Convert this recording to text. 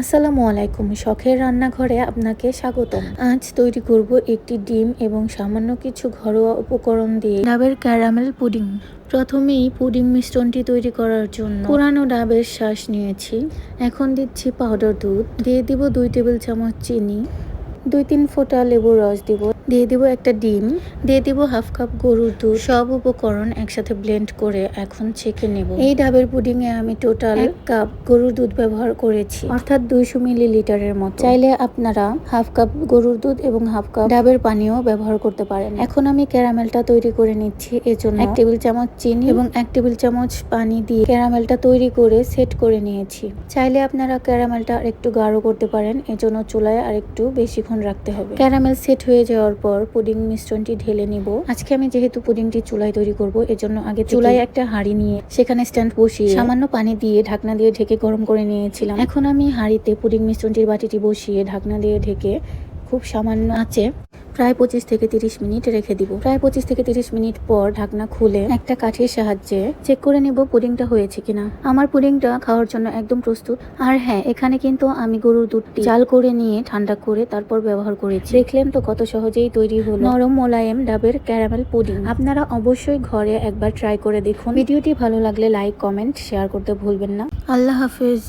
আসসালামু আলাইকুম, শখের রান্নাঘরে আপনাকে স্বাগতম। আজ তৈরি করব একটি ডিম এবং সামান্য কিছু ঘরোয়া উপকরণ দিয়ে ডাবের ক্যারামেল পুডিং। প্রথমেই পুডিং মিশ্রণটি তৈরি করার জন্য পুরানো ডাবের শ্বাস নিয়েছি। এখন দিচ্ছি পাউডার দুধ। দিয়ে দিব দুই টেবিল চামচ চিনি। দুই তিন ফোঁটা লেবুর রস দিব দিয়ে দিব একটা ডিম দিয়ে দিব হাফ কাপ গরুর দুধ। সব উপকরণ একসাথে ব্লেন্ড করে এখন ছেঁকে নেব। এই ডাবের পুডিং এ আমি টোটাল এক কাপ গরুর দুধ ব্যবহার করেছি। অর্থাৎ দুইশো মিলিলিটারের মতো। চাইলে আপনারা হাফ কাপ গরুর দুধ এবং হাফ কাপ ডাবের পানিও ব্যবহার করতে পারেন। এখন আমি ক্যারামেলটা তৈরি করে নিচ্ছি এজন্য এক টেবিল চামচ চিনি এবং এক টেবিল চামচ পানি দিয়ে ক্যারামেলটা তৈরি করে সেট করে নিয়েছি। চাইলে আপনারা ক্যারামেলটা আর একটু গাঢ় করতে পারেন এজন্য চুলায় আর একটু বেশিক্ষণ রাখতে হবে। ক্যারামেল সেট হয়ে যাওয়ার পর পুডিং মিশ্রণটি ঢেলে নিব। আজকে আমি যেহেতু পুডিংটি চুলায় তৈরি করব এজন্য আগে চুলায় একটা হাঁড়ি নিয়ে সেখানে স্ট্যান্ড বসিয়ে সামান্য পানি দিয়ে ঢাকনা দিয়ে ঢেকে গরম করে নিয়েছিলাম। এখন আমি হাঁড়িতে পুডিং মিশ্রণটির বাটিটি বসিয়ে ঢাকনা দিয়ে ঢেকে খুব সামান্য আছে প্রায় পঁচিশ থেকে তিরিশ মিনিট রেখে দিব। প্রায় পঁচিশ থেকে তিরিশ মিনিট পর ঢাকনা খুলে একটা কাঠির সাহায্যে চেক করে নেব পুডিংটা হয়েছে কিনা। আমার পুডিংটা খাওয়ার জন্য একদম প্রস্তুত। আর হ্যাঁ এখানে কিন্তু আমি গরুর দুধটি জাল করে নিয়ে ঠান্ডা করে তারপর ব্যবহার করেছি। দেখলেন তো কত সহজেই তৈরি হলো। নরম মোলায়েম ডাবের ক্যারামেল পুডিং। আপনারা অবশ্যই ঘরে একবার ট্রাই করে দেখুন। ভিডিওটি ভালো লাগলে লাইক কমেন্ট শেয়ার করতে ভুলবেন না। আল্লাহ হাফিজ।